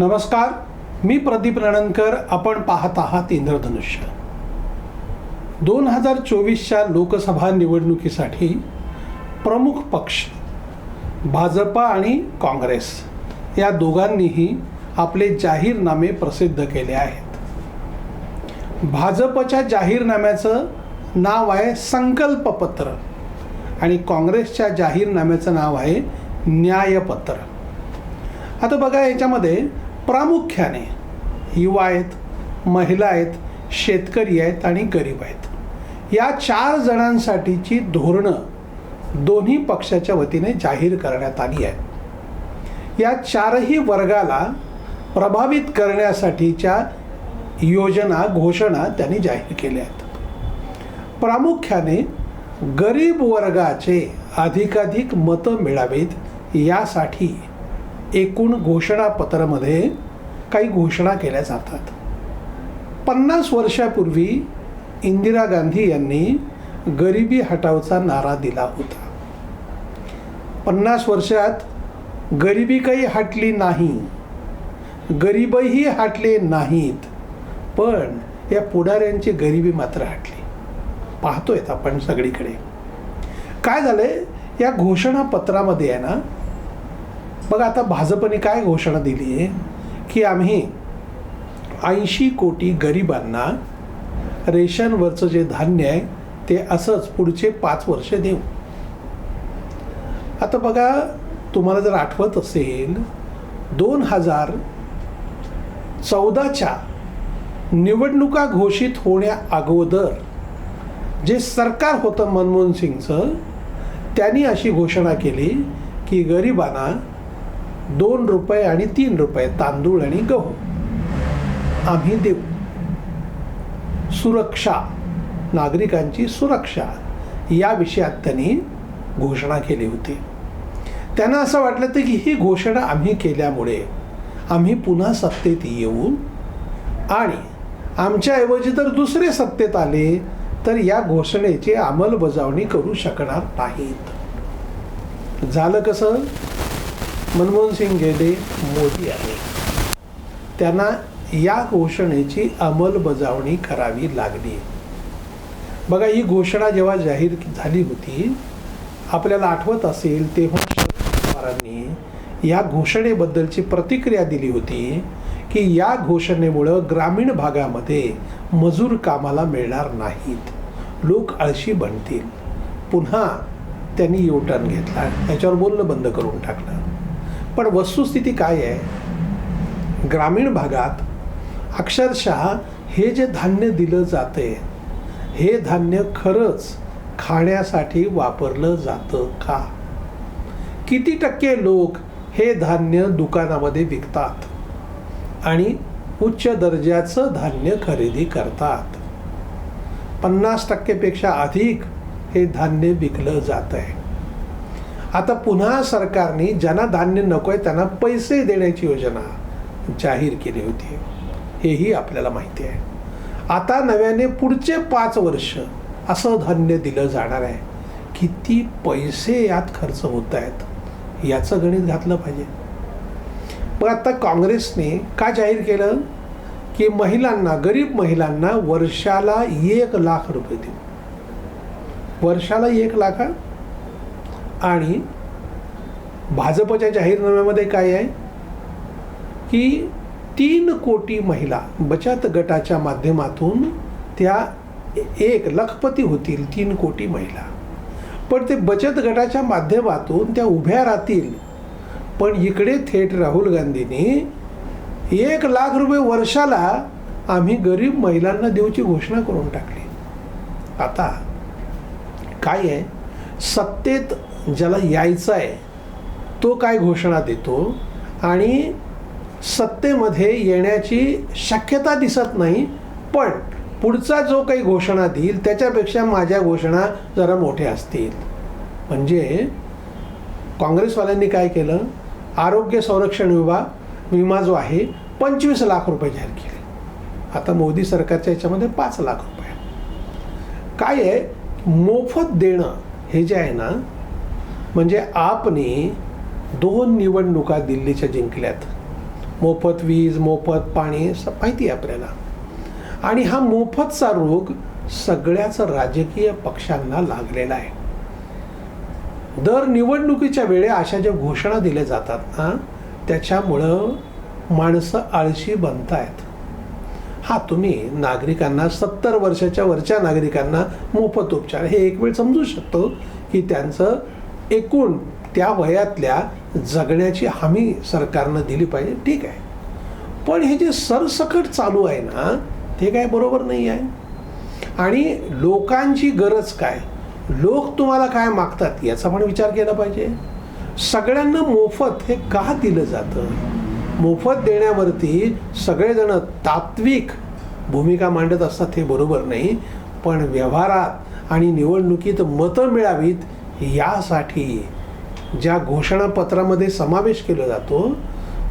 नमस्कार मी प्रदीप रणनकर आपण पाहत आहात इंद्रधनुष्य. दोन हजार चोवीसच्या लोकसभा निवडणुकीसाठी प्रमुख पक्ष भाजपा आणि काँग्रेस या दोघांनीही आपले जाहीरनामे प्रसिद्ध केले आहेत. भाजपच्या जाहीरनाम्याचं नाव आहे संकल्पपत्र आणि काँग्रेसच्या जाहीरनाम्याचं नाव आहे न्यायपत्र. आता बघा याच्यामध्ये प्रामुख्याने युवा आहेत महिला आहेत शेतकरी आहेत आणि गरीब आहेत. या चार जणांसाठीची धोरणं दोन्ही पक्षाच्या वतीने जाहीर करण्यात आली आहेत. या चारही वर्गाला प्रभावित करण्यासाठीच्या योजना घोषणा त्यांनी जाहीर केल्या आहेत. प्रामुख्याने गरीब वर्गाचे अधिकाधिक मतं मिळावीत यासाठी एकूण घोषणापत्रामध्ये काही घोषणा केल्या जातात. पन्नास वर्षापूर्वी इंदिरा गांधी यांनी गरिबी हटावचा नारा दिला होता. पन्नास वर्षात गरिबी काही हटली नाही गरीबही हटले नाहीत पण या पुढाऱ्यांची गरिबी मात्र हटली. पाहतोयत आपण सगळीकडे. काय झालंय? या घोषणापत्रामध्ये आहे ना बघा आता भाजपने काय घोषणा दिली आहे की आम्ही ऐंशी कोटी गरिबांना रेशनवरचं जे धान्य आहे ते असंच पुढचे पाच वर्ष देऊ. आता बघा तुम्हाला जर आठवत असेल दोन हजार चौदाच्या निवडणुका घोषित होण्या अगोदर जे सरकार होतं मनमोहन सिंगचं त्यांनी अशी घोषणा केली की गरिबांना दोन रुपये आणि तीन रुपये तांदूळ आणि गहू. आम्ही देऊ. सुरक्षा. नागरिकांची सुरक्षा. या विषयात त्यांनी घोषणा केली होती. त्यांना असं वाटलं होतं की ही घोषणा आम्ही केल्यामुळे आम्ही पुन्हा सत्तेत येऊ आणि आमच्याऐवजी जर दुसरे सत्तेत आले तर या घोषणेची अंमलबजावणी करू शकणार नाहीत. झालं कसं? मनमोहन सिंग गेले मोदी आले त्यांना या घोषणेची अंमलबजावणी करावी लागली. बघा ही घोषणा जेव्हा जाहीर झाली होती आपल्याला आठवत असेल तेव्हा शरद पवारांनी या घोषणेबद्दलची प्रतिक्रिया दिली होती की या घोषणेमुळं ग्रामीण भागामध्ये मजूर कामाला मिळणार नाहीत. लोक आळशी बनतील. पुन्हा त्यांनी युटर्न घेतला. याच्यावर बोलणं बंद करून टाकलं. पण वस्तुस्थिती काय आहे? ग्रामीण भागात अक्षरशः हे जे धान्य दिलं जाते हे धान्य खरंच खाण्यासाठी वापरलं जातं का? किती टक्के लोक हे धान्य दुकानामध्ये विकतात आणि उच्च दर्जाचं धान्य खरेदी करतात? पन्नास टक्केपेक्षा अधिक हे धान्य विकलं जात आहे आता पुन्हा सरकारने ज्यांना धान्य नको आहे त्यांना पैसे देण्याची योजना जाहीर केली होती. हेही आपल्याला माहिती आहे. आता नव्याने पुढचे पाच वर्ष असं धान्य दिलं जाणार आहे. किती पैसे यात खर्च होत आहेत याचं गणित घातलं पाहिजे. मग आता काँग्रेसने का जाहीर केलं? की महिलांना गरीब महिलांना वर्षाला एक लाख रुपये देऊ वर्षाला एक लाख आणि भाजपच्या जाहीरनाम्यामध्ये काय आहे? की तीन कोटी महिला बचत गटाच्या माध्यमातून त्या एक लखपती होतील तीन कोटी महिला. पण ते बचत गटाच्या माध्यमातून त्या उभ्या राहतील. पण इकडे थेट राहुल गांधींनी एक लाख रुपये वर्षाला आम्ही गरीब महिलांना देऊची घोषणा करून टाकली. आता काय आहे? सत्तेत ज्याला यायचं आहे तो काय घोषणा देतो आणि सत्तेमध्ये येण्याची शक्यता दिसत नाही पण पुढचा जो काही घोषणा देईल त्याच्यापेक्षा माझ्या घोषणा जरा मोठ्या असतील. म्हणजे काँग्रेसवाल्यांनी काय केलं? आरोग्य संरक्षण विभाग विमा जो आहे पंचवीस लाख रुपये जाहीर केले. आता मोदी सरकारच्या याच्यामध्ये पाच लाख रुपये. काय आहे? मोफत देणं हे जे आहे ना म्हणजे आपने दोन निवडणुका दिल्लीच्या जिंकल्यात. मोफत वीज मोफत पाणी स माहिती आहे आपल्याला. आणि हा मोफतचा रोग सगळ्याच राजकीय पक्षांना लागलेला आहे. दर निवडणुकीच्या वेळे अशा ज्या घोषणा दिल्या जातात ना त्याच्यामुळं माणसं आळशी बनत आहेत हा तुम्ही नागरिकांना सत्तर वर्षाच्या वरच्या नागरिकांना मोफत उपचार हे एक वेळ समजू शकतो की त्यांचं एकूण त्या वयातल्या जगण्याची हमी सरकारनं दिली पाहिजे ठीक आहे. पण हे जे सरसकट चालू आहे ना ते काय बरोबर नाही आहे. आणि लोकांची गरज काय? लोक तुम्हाला काय मागतात याचा पण विचार केला पाहिजे. सगळ्यांना मोफत हे का दिलं जातं? मोफत देण्यावरती सगळेजण तात्विक भूमिका मांडत असतात हे बरोबर नाही. पण व्यवहारात आणि निवडणुकीत मतं मिळावीत यासाठी ज्या घोषणापत्रामध्ये समावेश केला जातो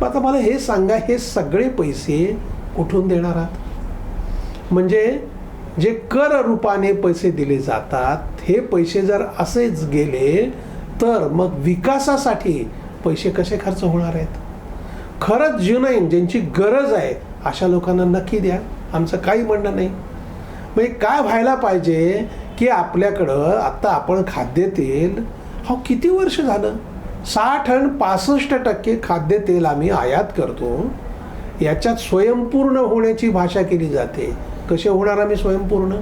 मग आता मला हे सांगा हे सगळे पैसे कुठून देणार आहात? म्हणजे जे कर रूपाने पैसे दिले जातात हे पैसे जर असेच गेले तर मग विकासासाठी पैसे कसे खर्च होणार आहेत? खरंच जुनाईन ज्यांची गरज आहे अशा लोकांना नक्की द्या. आमचं काही म्हणणं नाही. म्हणजे काय व्हायला पाहिजे? की आपल्याकडं आत्ता आपण खाद्यतेल हा किती वर्ष झालं? साठ आणि पासष्ट टक्के खाद्यतेल आम्ही आयात करतो. याच्यात स्वयंपूर्ण होण्याची भाषा केली जाते. कसे होणार आम्ही स्वयंपूर्ण?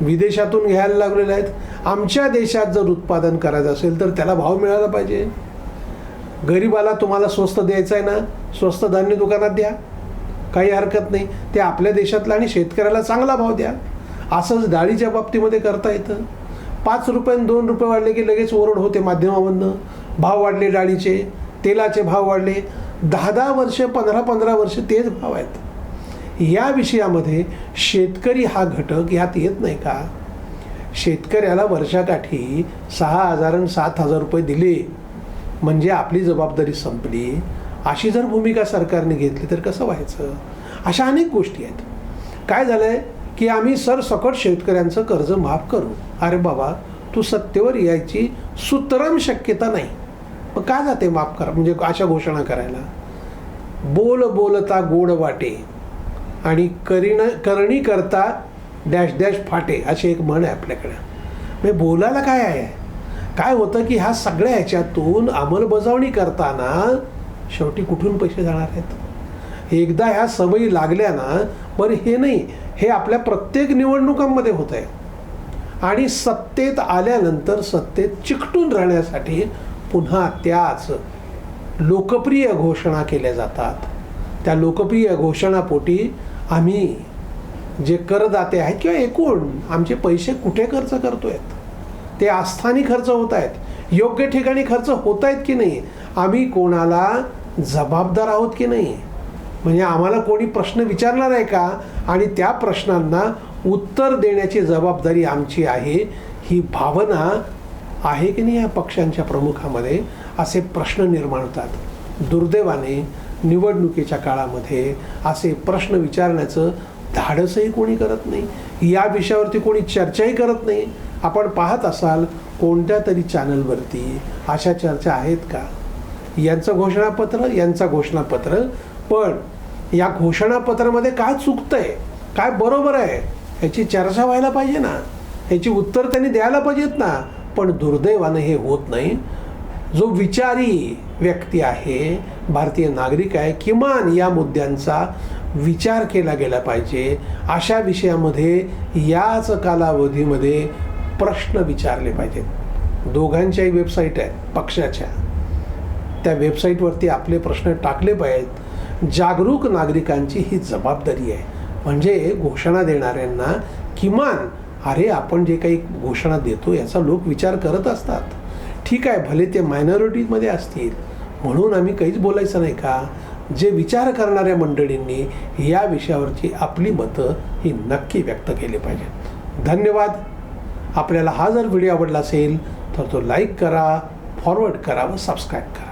विदेशातून घ्यायला लागलेले आहेत. आमच्या देशात जर उत्पादन करायचं असेल तर त्याला भाव मिळाला पाहिजे. गरीबाला तुम्हाला स्वस्त द्यायचं आहे ना? स्वस्त धान्य दुकानात द्या. काही हरकत नाही. ते आपल्या देशातला आणि शेतकऱ्याला चांगला भाव द्या. असंच डाळीच्या बाबतीमध्ये करता येतं? पाच रुपये दोन रुपये वाढले की लगेच ओरड होते माध्यमामधनं भाव वाढले डाळीचे तेलाचे भाव वाढले. दहा दहा वर्ष पंधरा पंधरा वर्ष तेच भाव आहेत. या विषयामध्ये शेतकरी हा घटक यात येत नाही का? शेतकऱ्याला वर्षाकाठी सहा हजार आणि सात हजार रुपये दिले म्हणजे आपली जबाबदारी संपली. अशी जर भूमिका सरकारने घेतली तर कसं व्हायचं? अशा अनेक गोष्टी आहेत. काय झालं आहे की आम्ही सरसकट शेतकऱ्यांचं कर्ज माफ करू. अरे बाबा तू सत्तेवर यायची सुतराम शक्यता नाही. मग काय जाते माफ करा? म्हणजे अशा घोषणा करायला. बोल बोलता गोड वाटे आणि करीण करणी करता डॅश डॅश फाटे अशी एक म्हण आहे आपल्याकडे. म्हणजे बोलायला काय आहे? काय होतं की ह्या सगळ्या ह्याच्यातून अंमलबजावणी करताना शेवटी कुठून पैसे जाणार आहेत? एकदा ह्या सवयी लागल्या ना बरं हे नाही. हे आपल्या प्रत्येक निवडणुकांमध्ये होत आहे. आणि सत्तेत आल्यानंतर सत्तेत चिकटून राहण्यासाठी पुन्हा त्याच लोकप्रिय घोषणा केल्या जातात. त्या लोकप्रिय घोषणापोटी आम्ही जे करदाते आहेत किंवा एकूण आमचे पैसे कुठे खर्च करतो आहेत ते आस्थानी खर्च होत आहेत. योग्य ठिकाणी खर्च होत आहेत की नाही? आम्ही कोणाला जबाबदार आहोत की नाही? म्हणजे आम्हाला कोणी प्रश्न विचारणार आहे का? आणि त्या प्रश्नांना उत्तर देण्याची जबाबदारी आमची आहे. ही भावना आहे की नाही या पक्षांच्या प्रमुखामध्ये? असे प्रश्न निर्माण होतात. दुर्दैवाने निवडणुकीच्या काळामध्ये असे प्रश्न विचारण्याचं धाडसही कोणी करत नाही. या विषयावरती कोणी चर्चाही करत नाही. आपण पाहत असाल कोणत्या तरी चॅनलवरती अशा चर्चा आहेत का? यांचं घोषणापत्र यांचा घोषणापत्र. पण या घोषणापत्रामध्ये काय चुकतं आहे काय बरोबर आहे याची चर्चा व्हायला पाहिजे ना. याची उत्तर त्यांनी द्यायला पाहिजेत ना. पण दुर्दैवानं हे होत नाही. जो विचारी व्यक्ती आहे भारतीय नागरिक आहे किमान या मुद्द्यांचा विचार केला गेला पाहिजे. अशा विषयामध्ये याच कालावधीमध्ये प्रश्न विचारले पाहिजेत. दोघांच्याही वेबसाईट आहेत पक्षाच्या. त्या वेबसाईटवरती आपले प्रश्न टाकले पाहिजेत. जागरूक नागरिकांची ही जबाबदारी आहे. म्हणजे घोषणा देणाऱ्यांना किमान अरे आपण जे काही घोषणा देतो याचा लोक विचार करत असतात. ठीक आहे भले ते मायनॉरिटीमध्ये असतील. म्हणून आम्ही काहीच बोलायचं नाही का? जे विचार करणाऱ्या मंडळींनी या विषयावरची आपली मतं ही नक्की व्यक्त केली पाहिजेत. धन्यवाद. आपल्याला हा जर व्हिडिओ आवडला असेल तर तो लाईक करा फॉरवर्ड करा व सबस्क्राईब करा.